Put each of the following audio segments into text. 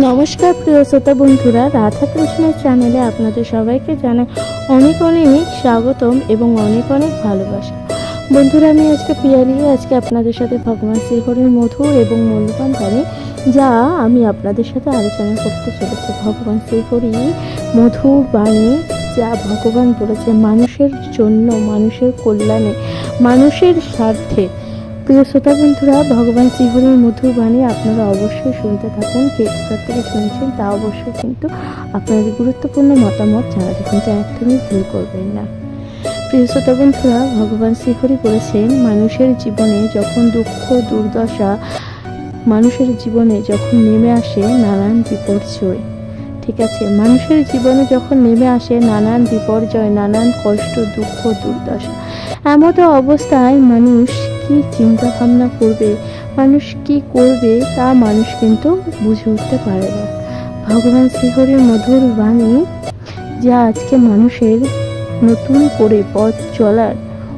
নমস্কার প্রিয় শ্রোতা বন্ধুরা, রাধা কৃষ্ণের চ্যানেলে আপনাদের সবাইকে জানাই অনেক অনেক স্বাগতম এবং অনেক অনেক ভালোবাসা। বন্ধুরা, আমি আজকে পিয়ালি, আজকে আপনাদের সাথে ভগবান শ্রীহরির মধুর এবং মূল্যবান বাণী যা আমি আপনাদের সাথে আলোচনা করতে চলেছি। ভগবান শ্রীহরি মধুর বাণী যা ভগবান বলেছে, মানুষের জন্য, মানুষের কল্যাণে, মানুষের স্বার্থে। প্রিয় শ্রোতা বন্ধুরা, ভগবান শ্রীহরির মধুর বাণী আপনারা অবশ্যই শুনতে থাকুন, কে থেকে শুনছেন তা অবশ্যই কিন্তু আপনাদের গুরুত্বপূর্ণ মতামত জানাতে কিন্তু একদমই ভুল করবেন না। প্রিয় শ্রোতা বন্ধুরা, ভগবান শ্রীহরি বলেছেন, মানুষের জীবনে যখন দুঃখ, দুর্দশা, মানুষের জীবনে যখন নেমে আসে নানান বিপর্যয়, ঠিক আছে? মানুষের জীবনে যখন নেমে আসে নানান বিপর্যয়, নানান কষ্ট, দুঃখ, দুর্দশা, এমত অবস্থায় মানুষ কি চিন্তা ভাবনা করবে? মানুষ কি করবে তা মানুষ কিন্তু বুঝে উঠতে পারে না। ভগবান শ্রীহরের মধুর বাণী যা আজকে মানুষের নতুন করে পথ চলার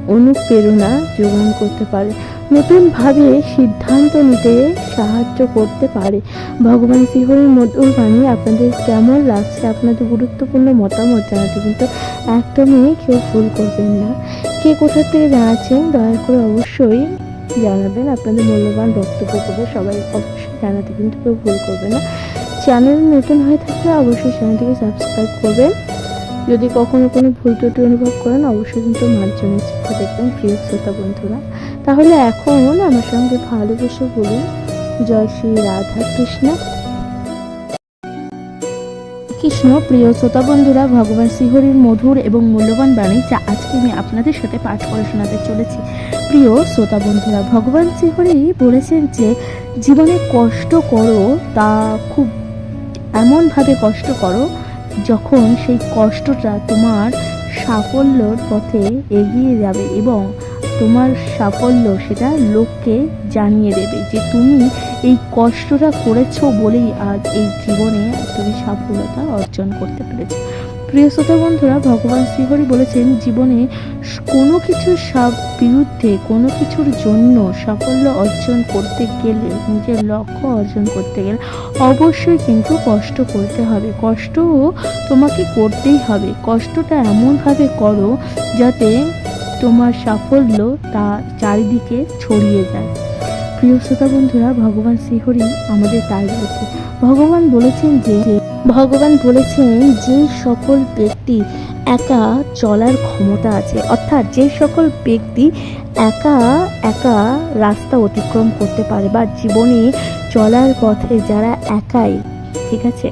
অনুপ্রেরণা যোগান করতে পারে নতুনভাবে সিদ্ধান্ত নিতে সাহায্য করতে পারে। ভগবান শ্রীহরির মধুর বাণী আপনাদের কেমন লাগছে? আপনাদের গুরুত্বপূর্ণ মতামত জানাতে কিন্তু একদমই কেউ ভুল করবেন না। কে কোথা থেকে জানাচ্ছেন, দয়া করে অবশ্যই জানাবেন। আপনাদের মূল্যবান বক্তব্য করে সবাই অবশ্যই জানাতে কিন্তু কেউ ভুল করবে না। চ্যানেল নতুন হয়ে থাকলে অবশ্যই চ্যানেলটিকে সাবস্ক্রাইব করবেন। যদি কখনো কোনো ভুল ত্রুটি অনুভব করেন, অবশ্যই কিন্তু মার্জনের চিত্র দেখবেন, প্রিয় শ্রোতা বন্ধুরা। তাহলে এখন আমার সঙ্গে ভালোবেসে বলুন, জয় শ্রী রাধা কৃষ্ণ কৃষ্ণ, প্রিয় শ্রোতা বন্ধুরা, ভগবান শ্রীহরির মধুর এবং মূল্যবান বাণী যা আজকে আমি আপনাদের সাথে পাঠ করে শোনাতে চলেছি। প্রিয় শ্রোতা বন্ধুরা, ভগবান শ্রীহরি বলেছেন যে, জীবনে কষ্ট করো তা খুব এমনভাবে কষ্ট করো যখন সেই কষ্টটা তোমার সাফল্যর পথে এগিয়ে যাবে এবং তোমার সাফল্য সেটা লোককে জানিয়ে দেবে যে, তুমি এই কষ্টটা করেছ বলেই আজ এই জীবনে তুমি সাফল্যতা অর্জন করতে পেরেছ। প্রিয় শ্রোতা বন্ধুরা, ভগবান শ্রীহরি বলেছেন, জীবনে কোনো কিছুর সব বিরুদ্ধে, কোনো কিছুর জন্য সাফল্য অর্জন করতে গেলে, নিজের লক্ষ্য অর্জন করতে গেলে অবশ্যই কিন্তু কষ্ট করতে হবে। কষ্টও তোমাকে করতেই হবে। কষ্টটা এমনভাবে করো যাতে তোমার সাফল্য তা চারিদিকে ছড়িয়ে যায়। প্রিয় শ্রোতা বন্ধুরা, ভগবান শ্রীহরি আমাদের তাই বলেছে ভগবান বলেছেন যে ভগবান বলেছেন যে সকল ব্যক্তি একা চলার ক্ষমতা আছে। অর্থাৎ যে সকল ব্যক্তি একা একা রাস্তা অতিক্রম করতে পারে বা জীবনে চলার পথে যারা একাই, ঠিক আছে?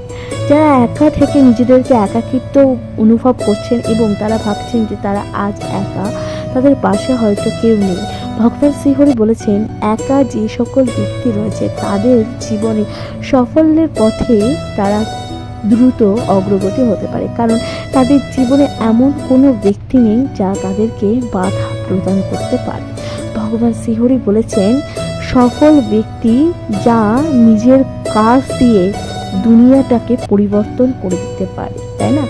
যারা একা থেকে নিজেদেরকে একাকিত্ব অনুভব করছেন এবং তারা ভাবছেন যে তারা আজ একা, তাদের পাশে হয়তো কেউ নেই। ভগবান শ্রীহরি বলেছেন, একা যে সকল ব্যক্তি রয়েছে, তাদের জীবনে সাফল্যের পথে তারা দ্রুত অগ্রগতি হতে পারে। কারণ তাদের জীবনে এমন কোনো ব্যক্তি নেই যা তাদেরকে বাধা প্রদান করতে পারে। ভগবান শ্রীহরি বলেছেন, সফল ব্যক্তি যা নিজের কাজ দিয়ে দুনিয়াটাকে পরিবর্তন করে দিতে পারে, তাই না?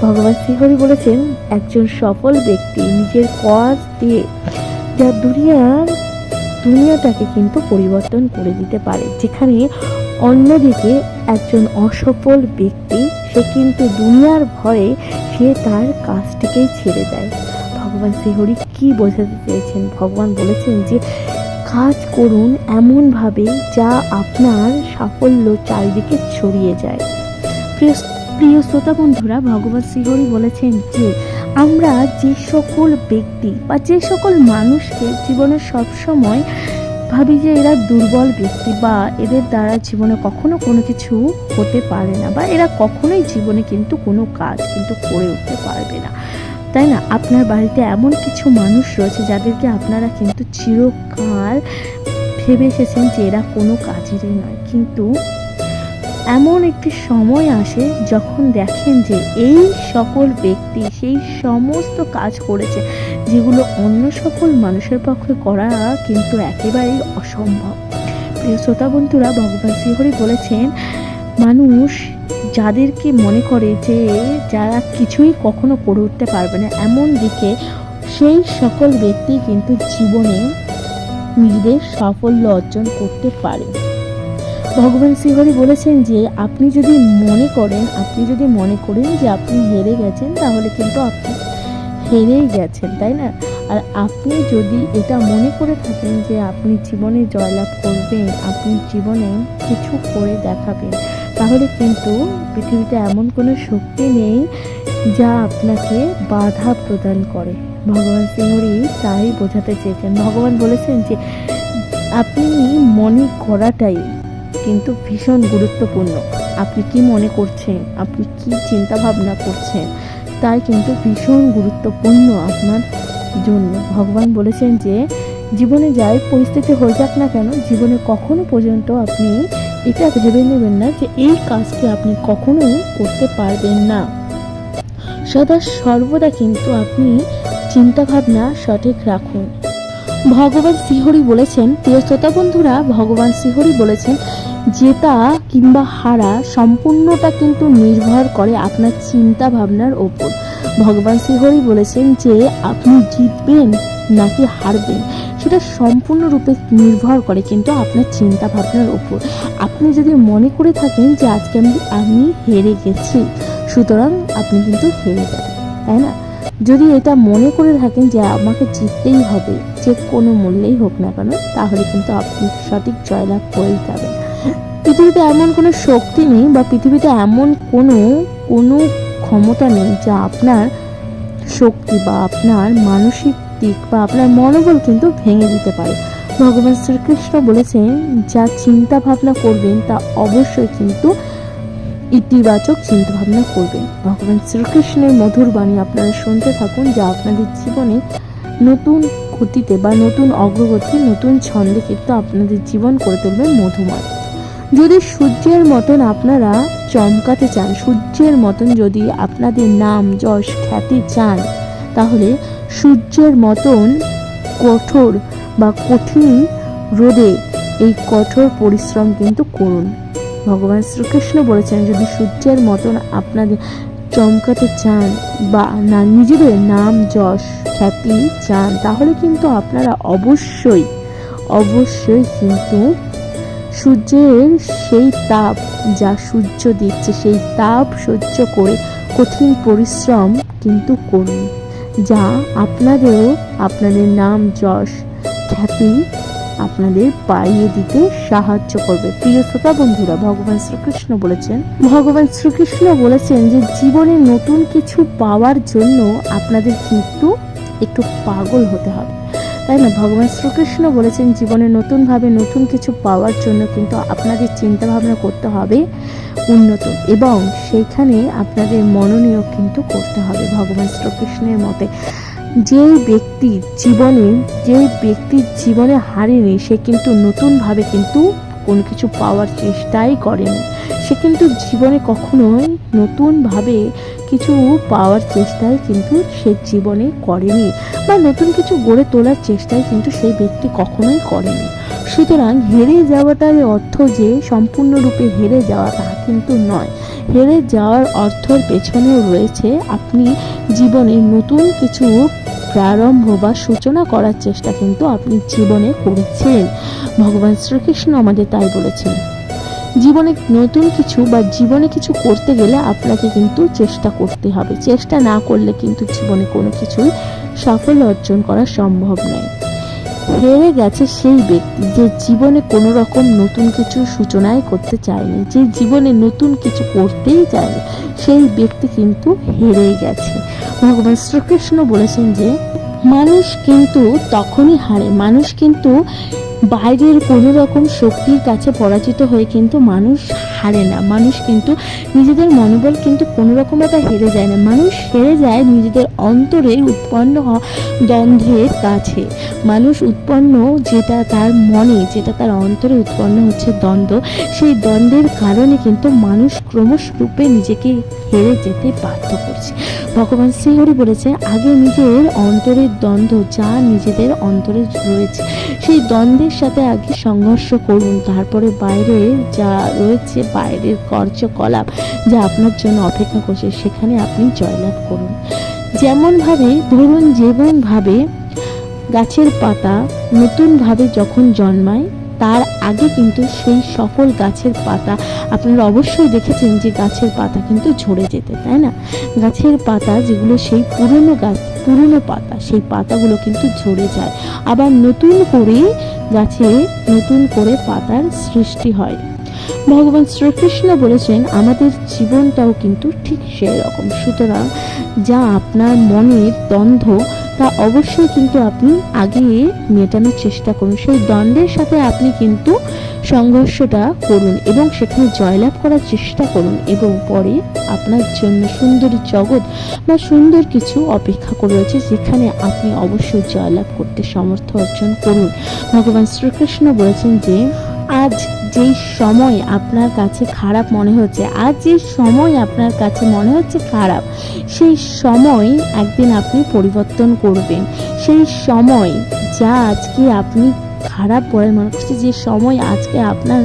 ভগবান শ্রীহরি বলেছেন, একজন সফল ব্যক্তি নিজের কাজ দিয়ে যা দুনিয়ার দুনিয়াটাকে কিন্তু পরিবর্তন করে দিতে পারে। যেখানে অন্যদিকে একজন অসফল ব্যক্তি, সে কিন্তু দুনিয়ার ভয়ে সে তার কাজটিকেই ছেড়ে দেয়। ভগবান শ্রীহরি কি বোঝাতে চেয়েছেন? ভগবান বলেছেন যে, কাজ করুন এমনভাবে যা আপনার সাফল্য চারিদিকে ছড়িয়ে যায়। প্রিয় প্রিয় শ্রোতা বন্ধুরা ভগবান শ্রীহরি বলেছেন যে, আমরা যে সকল ব্যক্তি বা যে সকল মানুষকে জীবনে সবসময় ভাবি যে এরা দুর্বল ব্যক্তি বা এদের দ্বারা জীবনে কখনো কোনো কিছু হতে পারে না বা এরা কখনোই জীবনে কিন্তু কোনো কাজ কিন্তু করে উঠতে পারবে না। তাই না? আপনার বাড়িতে এমন কিছু মানুষ রয়েছে যাদেরকে আপনারা কিন্তু চিরকাল ভেবে এসেছেন যে এরা কোনো কাজেরই নয়। কিন্তু এমন একটি সময় আসে যখন দেখেন যে এই সকল ব্যক্তি সেই সমস্ত কাজ করেছে যেগুলো অন্য সকল মানুষের পক্ষে করা কিন্তু একেবারেই অসম্ভব। প্রিয় শ্রোতা বন্ধুরা, ভগবান শ্রীহরি বলেছেন, মানুষ যাদেরকে মনে করে যে যারা কিছুই কখনো করে উঠতে পারবে না, এমন দিকে সেই সকল ব্যক্তি কিন্তু জীবনে নিজেদের সাফল্য অর্জন করতে পারে। ভগবান শ্রীহরি বলেছেন যে, আপনি যদি মনে করেন, আপনি যদি মনে করেন যে আপনি হেরে গেছেন, তাহলে কিন্তু আপনি হেরেই গেছেন, তাই না? আর আপনি যদি এটা মনে করে থাকেন যে, আপনি জীবনে জয়লাভ করবেন, আপনি জীবনে কিছু করে দেখাবেন, তাহলে কিন্তু পৃথিবীতে এমন কোনো শক্তি নেই যা আপনাকে বাধা প্রদান করে। ভগবান শ্রীহরি তাই বোঝাতে চেয়েছেন। ভগবান বলেছেন যে, আপনি মনে করাটাই কিন্তু ভীষণ গুরুত্বপূর্ণ। আপনি কি মনে করছেন? আপনি কি চিন্তা ভাবনা করছেন? তাই কিন্তু ভীষণ গুরুত্বপূর্ণ আপনার জন্য। ভগবান বলেছেন যে, জীবনে যাই পরিস্থিতি হয়ে যাক না কেন, জীবনে কখনো পর্যন্ত আপনি এটা ভেবে নেবেন না যে এই কাজটি আপনি কখনোই করতে পারবেন না। সদা সর্বদা কিন্তু আপনি চিন্তাভাবনা সঠিক রাখুন। ভগবান শ্রীহরি বলেছেন, প্রিয় শ্রোতা বন্ধুরা, ভগবান শ্রীহরি বলেছেন জেতা কিংবা হারা সম্পূর্ণটা কিন্তু নির্ভর করে আপনার চিন্তা ভাবনার ওপর। ভগবান শ্রীহরি বলেছেন যে, আপনি জিতবেন নাকি হারবেন, সেটা সম্পূর্ণরূপে নির্ভর করে কিন্তু আপনার চিন্তা ভাবনার ওপর। আপনি যদি মনে করে থাকেন যে, আজকে আমি আমি হেরে গেছি, সুতরাং আপনি কিন্তু হেরে যাবেন, তাই না? যদি এটা মনে করে থাকেন যে, আমাকে জিততেই হবে, যে কোনো মূল্যেই হোক না কেন, তাহলে কিন্তু আপনি সঠিক জয়লাভ করেই যাবেন। পৃথিবীতে এমন কোনো শক্তি নেই বা পৃথিবীতে এমন কোনো কোনো ক্ষমতা নেই যা আপনার শক্তি বা আপনার মানসিক দিক বা আপনার মনোবল কিন্তু ভেঙে দিতে পারে। ভগবান শ্রীকৃষ্ণ বলেছেন, যা চিন্তা ভাবনা করবেন, তা অবশ্যই কিন্তু ইতিবাচক চিন্তা ভাবনা করবেন। ভগবান শ্রীকৃষ্ণের মধুর বাণী আপনারা শুনতে থাকুন, যা আপনাদের জীবনে নতুন গতিতে বা নতুন অগ্রগতি, নতুন ছন্দে কিন্তু আপনাদের জীবন করে তুলবে মধুময়। যদি সূর্যের মতন আপনারা চমকাতে চান, সূর্যের মতন যদি আপনাদের নাম, যশ, খ্যাতি চান, তাহলে সূর্যের মতন কঠোর বা কঠিন রোদে এই কঠোর পরিশ্রম কিন্তু করুন। ভগবান শ্রীকৃষ্ণ বলেছেন, যদি সূর্যের মতন আপনাদের চমকাতে চান বা না, নিজেদের নাম, যশ, খ্যাতি চান, তাহলে কিন্তু আপনারা অবশ্যই অবশ্যই কিন্তু সূর্যের সেই তাপ যা সূর্য দিচ্ছে, সেই তাপ সহ্য করে কঠিন পরিশ্রম কিন্তু করুন, যা আপনাদেরও আপনাদের নাম যশ, খ্যাতি আপনাদের পাইয়ে দিতে সাহায্য করবে। প্রিয় শ্রোতা বন্ধুরা, ভগবান শ্রীকৃষ্ণ বলেছেন, ভগবান শ্রীকৃষ্ণ বলেছেন যে জীবনে নতুন কিছু পাওয়ার জন্য আপনাদের কিন্তু একটু পাগল হতে হবে। তাই না? ভগবান শ্রীকৃষ্ণ বলেছেন, জীবনে নতুনভাবে নতুন কিছু পাওয়ার জন্য কিন্তু আপনাদের চিন্তা ভাবনা করতে হবে উন্নত। এবং সেইখানে আপনাদের মনোনিয়োগ কিন্তু করতে হবে ভগবান শ্রীকৃষ্ণের মতে। যে ব্যক্তি জীবনে যে ব্যক্তির জীবনে হারেনি, সে কিন্তু নতুনভাবে কিন্তু কোনো কিছু পাওয়ার চেষ্টাই করেনি। সে কিন্তু জীবনে কখনোই নতুনভাবে কিছু পাওয়ার চেষ্টাই কিন্তু সে জীবনে করেনি বা নতুন কিছু গড়ে তোলার চেষ্টাই কিন্তু সেই ব্যক্তি কখনোই করেনি। সুতরাং হেরে যাওয়াটার অর্থ যে সম্পূর্ণরূপে হেরে যাওয়া তা কিন্তু নয়। হেরে যাওয়ার অর্থর পেছনেও রয়েছে আপনি জীবনে নতুন কিছু প্রারম্ভ বা সূচনা করার চেষ্টা কিন্তু আপনি জীবনে করেছেন। ভগবান শ্রীকৃষ্ণ আমাদের তাই বলেছেন। জীবনে নতুন কিছু বা জীবনে কিছু করতে গেলে আপনাকে কিন্তু চেষ্টা করতে হবে। চেষ্টা না করলে কিন্তু জীবনে কোনো কিছুই সাফল্য অর্জন করা সম্ভব নয়। হেরে গেছে সেই ব্যক্তি যে জীবনে কোনো রকম নতুন কিছু সূচনাই করতে চায়নি, যে জীবনে নতুন কিছু করতেই চায়নি, সেই ব্যক্তি কিন্তু হেরেই গেছে। ভগবান শ্রীকৃষ্ণ বলেছেন যে মানুষ কিন্তু তখনই হারে। মানুষ কিন্তু বাইরের কোনো রকম শক্তির কাছে পরাজিত হয়ে কিন্তু মানুষ হারে না। মানুষ কিন্তু নিজেদের মনোবল কিন্তু কোনো রকমভাবে হেরে যায় না। মানুষ হেরে যায় নিজেদের অন্তরে উৎপন্ন দ্বন্দ্বের কাছে। মানুষ উৎপন্ন যেটা তার মনে, যেটা তার অন্তরে উৎপন্ন হচ্ছে দ্বন্দ্ব, সেই দ্বন্দ্বের কারণে কিন্তু মানুষ ক্রমশ রূপে নিজেকে হেরে যেতে বাধ্য করছে। ভগবান শ্রীহরি বলেছে, আগে নিজের অন্তরের দ্বন্দ্ব যা নিজেদের অন্তরে রয়েছে, সেই দ্বন্দ্বের সাথে আগে সংঘর্ষ করুন। তারপরে বাইরে যা রয়েছে, বাইরের কার্যকলাপ যা আপনার জন্য অপেক্ষা করছে, সেখানে আপনি জয়লাভ করুন। যেমনভাবে ধরুন, যেমনভাবে গাছের পাতা নতুনভাবে যখন জন্মায় তার আগে কিন্তু সেই সকল গাছের পাতা, আপনারা অবশ্যই দেখেছেন যে গাছের পাতা কিন্তু ঝরে যেতে, তাই না? গাছের পাতা যেগুলো সেই পুরনো গাছ পুরনো পাতা, সেই পাতাগুলো কিন্তু ঝরে যায়। আবার নতুন করে গাছে নতুন করে পাতার সৃষ্টি হয়। ভগবান শ্রীকৃষ্ণ বলেছেন, আমাদের জীবনটাও কিন্তু ঠিক সেই রকম। সুতরাং যা আপনার মনের দ্বন্দ্ব তা অবশ্যই কিন্তু আপনি আগে মেটানোর চেষ্টা করুন। সেই দ্বন্দ্বের সাথে আপনি কিন্তু সংঘর্ষটা করুন এবং সেখানে জয়লাভ করার চেষ্টা করুন এবং পরে আপনার জন্য সুন্দরী জগৎ বা সুন্দর কিছু অপেক্ষা করে রয়েছে, যেখানে আপনি অবশ্যই জয়লাভ করতে সমর্থ অর্জন করুন। ভগবান শ্রীকৃষ্ণ বলেছেন যে, আজ যেই সময় আপনার কাছে খারাপ মনে হচ্ছে আর যে সময় আপনার কাছে মনে হচ্ছে খারাপ, সেই সময় একদিন আপনি পরিবর্তন করবেন। সেই সময় যা আজকে আপনি খারাপ বলে মনে করছে যে সময় আজকে আপনার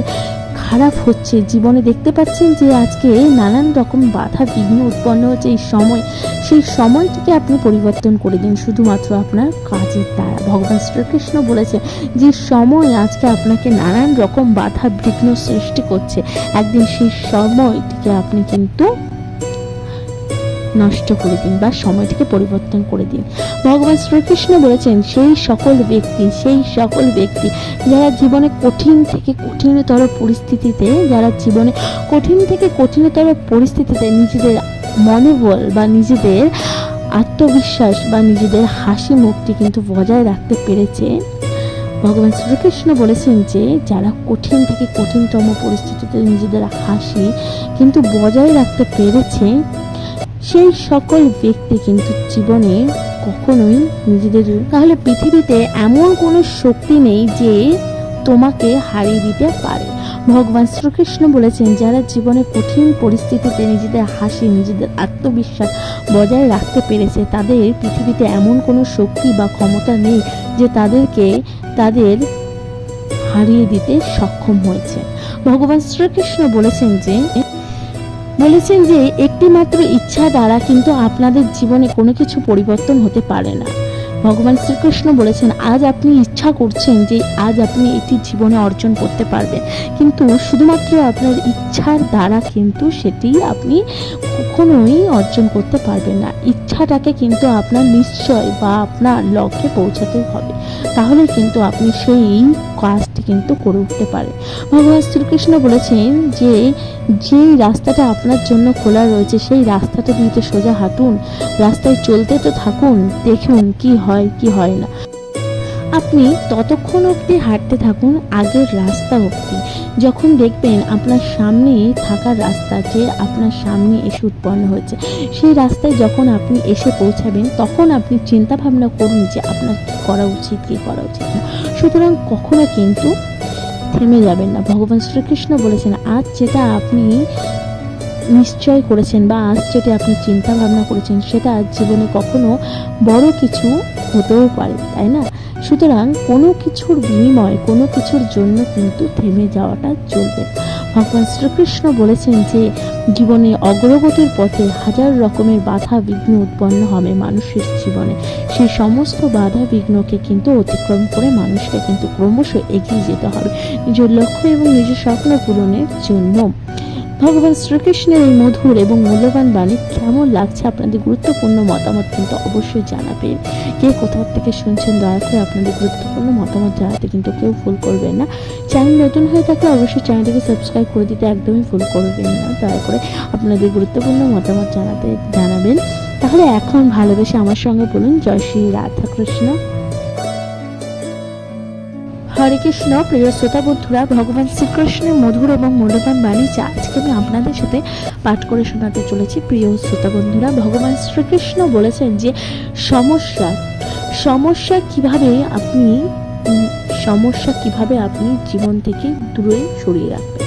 খারাপ হচ্ছে, জীবনে দেখতে পাচ্ছেন যে আজকে নানান রকম বাধা বিঘ্ন উৎপন্ন হচ্ছে, এই সময় সেই সময়টিকে আপনি পরিবর্তন করে দিন। শুধুমাত্র আপনার কাজের দ্বারা ভগবান শ্রীকৃষ্ণ বলেছে যে, সময় আজকে আপনাকে নানান রকম বাধা, বিঘ্ন সৃষ্টি করছে। একদিন সেই সময়টিকে আপনি কিন্তু নষ্ট করে দিন বা সময়টিকে পরিবর্তন করে দিন। ভগবান শ্রীকৃষ্ণ বলেছেন, সেই সকল ব্যক্তি, সেই সকল ব্যক্তি যারা জীবনে কঠিন থেকে কঠিনতর পরিস্থিতিতে, যারা জীবনে কঠিন থেকে কঠিনতর পরিস্থিতিতে নিজেদের মনোবল বা নিজেদের আত্মবিশ্বাস বা নিজেদের হাসি মুখটি কিন্তু বজায় রাখতে পেরেছে। ভগবান শ্রীকৃষ্ণ বলেছেন যে, যারা কঠিন থেকে কঠিনতম পরিস্থিতিতে নিজেদের হাসি কিন্তু বজায় রাখতে পেরেছে, সেই সকল ব্যক্তি কিন্তু জীবনে কখনোই নিজেদের, তাহলে পৃথিবীতে এমন কোনো শক্তি নেই যে তোমাকে হারিয়ে দিতে পারে। ভগবান শ্রীকৃষ্ণ বলেছেন, যারা জীবনে কঠিন পরিস্থিতিতে নিজেদের হাসি, নিজেদের আত্মবিশ্বাস বজায় রাখতে পেরেছে, তাদের পৃথিবীতে এমন কোনো শক্তি বা ক্ষমতা নেই যে তাদেরকে তাদের হারিয়ে দিতে সক্ষম হয়েছে। ভগবান শ্রীকৃষ্ণ বলেছেন যে বলেছেন যে একটি মাত্র ইচ্ছা দ্বারা কিন্তু আপনাদের জীবনে কোনো কিছু পরিবর্তন হতে পারে না। ভগবান শ্রীকৃষ্ণ বলেছেন, আজ আপনি ইচ্ছা করছেন যে আজ আপনি এটি জীবনে অর্জন করতে পারবেন। কিন্তু শুধুমাত্র আপনার ইচ্ছার দ্বারা কিন্তু সেটি আপনি কখনোই অর্জন করতে পারবেন না। ইচ্ছাটাকে কিন্তু আপনার নিশ্চয় বা আপনার লক্ষ্যে পৌঁছাতে হবে। তাহলে কিন্তু আপনি সেই কাজটি কিন্তু করে উঠতে পারে। ভগবান শ্রীকৃষ্ণ বলেছেন যে, যেই রাস্তাটা আপনার জন্য খোলা রয়েছে, সেই রাস্তাটা দিয়ে সোজা হাঁটুন, রাস্তায় চলতে তো থাকুন, দেখুন কি হয় কি হয় না। আপনি ততক্ষণ অবধি হাঁটতে থাকুন, আগের রাস্তা অবধি। যখন দেখবেন আপনার সামনে থাকার রাস্তা যে আপনার সামনে এসে উৎপন্ন হয়েছে, সেই রাস্তায় যখন আপনি এসে পৌঁছাবেন, তখন আপনি চিন্তা ভাবনা করুন যে আপনার কী করা উচিত, কী করা উচিত না। সুতরাং কখনো কিন্তু থেমে যাবেন না। ভগবান শ্রীকৃষ্ণ বলেছেন, আজ যেটা আপনি নিশ্চয় করেছেন বা আজ যেটা আপনি চিন্তা ভাবনা করেছেন, সেটা জীবনে কখনো বড় কিছু হতেও পারে। তাই না? সুতরাং কোনো কিছুর বিনিময়, কোনো কিছুর জন্য কিন্তু থেমে যাওয়াটা চলবে। ভগবান শ্রীকৃষ্ণ বলেছেন যে, জীবনে অগ্রগতির পথে হাজার রকমের বাধা বিঘ্ন উৎপন্ন হবে মানুষের জীবনে। সেই সমস্ত বাধা বিঘ্নকে কিন্তু অতিক্রম করে মানুষকে কিন্তু ক্রমশ এগিয়ে যেতে হবে। নিজের লক্ষ্য এবং নিজের স্বপ্ন পূরণের জন্য। ভগবান শ্রীকৃষ্ণের এই মধুর এবং মূল্যবান বাণী কেমন লাগছে আপনাদের গুরুত্বপূর্ণ মতামত কিন্তু অবশ্যই জানাবেন কে কোথাও থেকে শুনছেন, দয়া করে আপনাদের গুরুত্বপূর্ণ মতামত জানাতে কিন্তু কেউ ভুল করবেন না। চ্যানেল নতুন হয়ে থাকলে অবশ্যই চ্যানেলটিকে সাবস্ক্রাইব করে দিতে একদমই ভুল করবেন না। দয়া করে আপনাদের গুরুত্বপূর্ণ মতামত জানাতে জানাবেন। তাহলে এখন ভালোবেসে আমার সঙ্গে বলুন, জয় শ্রী রাধা কৃষ্ণ হরে কৃষ্ণ, প্রিয় শ্রোতা বন্ধুরা, ভগবান শ্রীকৃষ্ণের মধুর এবং মূল্যবান বাণী যা আজকে আমি আপনাদের সাথে পাঠ করে শোনাতে চলেছি। প্রিয় শ্রোতা বন্ধুরা, ভগবান শ্রীকৃষ্ণ বলেছেন যে, সমস্যা সমস্যা কীভাবে আপনি সমস্যা কীভাবে আপনি জীবন থেকে দূরে সরিয়ে রাখবেন।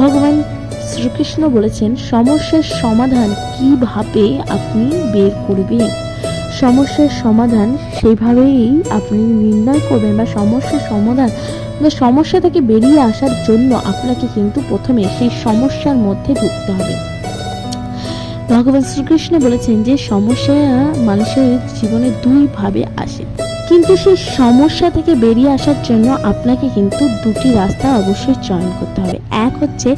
ভগবান শ্রীকৃষ্ণ বলেছেন, সমস্যার সমাধান কীভাবে আপনি বের করবেন? সমস্যার সমাধান সেইভাবেই আপনি নির্ণয় করবেন বা সমস্যার সমাধান বা সমস্যা থেকে বেরিয়ে আসার জন্য আপনাকে কিন্তু প্রথমে সেই সমস্যার মধ্যে ঢুকতে হবে। ভগবান শ্রীকৃষ্ণ বলেছেন যে, সমস্যা মানুষের জীবনে দুইভাবে আসে। কিন্তু সেই সমস্যা থেকে বেরিয়ে আসার জন্য আপনাকে কিন্তু দুটি রাস্তা অবশ্যই চয়ন করতে হবে। এক হচ্ছে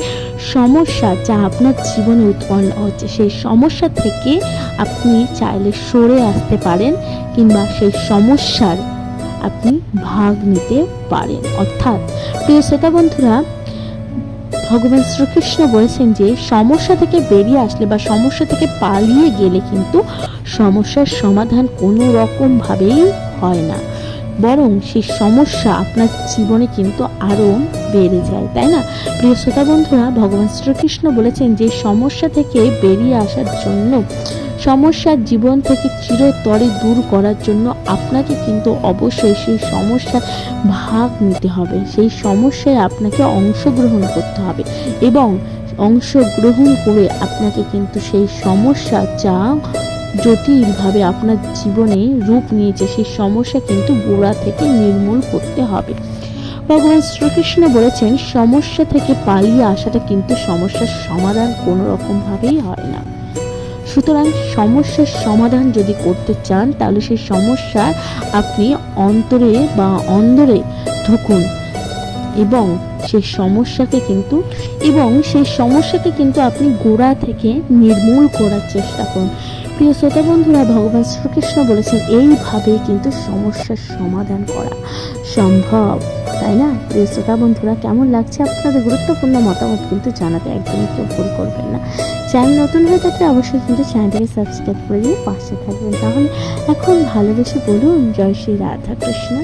সমস্যা যা আপনার জীবনে উৎপন্ন হচ্ছে। সেই সমস্যা থেকে আপনি চাইলে সরে আসতে পারেন কিংবা সেই সমস্যার আপনি ভাগ নিতে পারেন। অর্থাৎ, প্রিয় শ্রোতা বন্ধুরা ভগবান শ্রীকৃষ্ণ বলেছেন যে, সমস্যা থেকে বেরিয়ে আসলে বা সমস্যা থেকে পালিয়ে গেলে কিন্তু সমস্যার সমাধান কোনো রকমভাবেই হয় না। বরং সেই সমস্যা আপনার জীবনে কিন্তু আরও বেড়ে যায়, তাই না? প্রিয় শ্রোতা বন্ধুরা, ভগবান শ্রীকৃষ্ণ বলেছেন যে, সমস্যা থেকে বেরিয়ে আসার জন্য সমস্যার জীবন থেকে চিরতরে দূর করার জন্য আপনাকে কিন্তু অবশ্যই সেই সমস্যার ভাগ নিতে হবে। সেই সমস্যায় আপনাকে অংশগ্রহণ করতে হবে এবং অংশগ্রহণ করে আপনাকে কিন্তু সেই সমস্যা যা জটিলভাবে আপনার জীবনে রূপ নিয়েছে, সেই সমস্যা কিন্তু গোড়া থেকে নির্মূল করতে হবে। ভগবান শ্রীকৃষ্ণ বলেছেন, সমস্যা থেকে পালিয়ে আসাটা কিন্তু সমস্যার সমাধান কোনো রকমভাবেই হয় না। সুতরাং সমস্যার সমাধান যদি করতে চান, তাহলে সেই সমস্যা আপনি অন্তরে বা অন্দরে ঢুকুন। এবং সেই সমস্যাকে কিন্তু, এবং সেই সমস্যাকে কিন্তু আপনি গোড়া থেকে নির্মূল করার চেষ্টা করুন। প্রিয় শ্রোতা বন্ধুরা, ভগবান শ্রীকৃষ্ণ বলেছেন এইভাবে কিন্তু সমস্যার সমাধান করা সম্ভব। তাই না? প্রিয় শ্রোতা বন্ধুরা, কেমন লাগছে আপনাদের গুরুত্বপূর্ণ মতামত কিন্তু জানাতে একদমই কেউ ভুল করবেন না। চ্যানেল নতুন হয়ে থাকলে অবশ্যই কিন্তু চ্যানেলটাকে সাবস্ক্রাইব করে দিয়ে পাশে থাকবেন। তাহলে এখন ভালোবেসে বলুন, জয় শ্রী রাধা কৃষ্ণ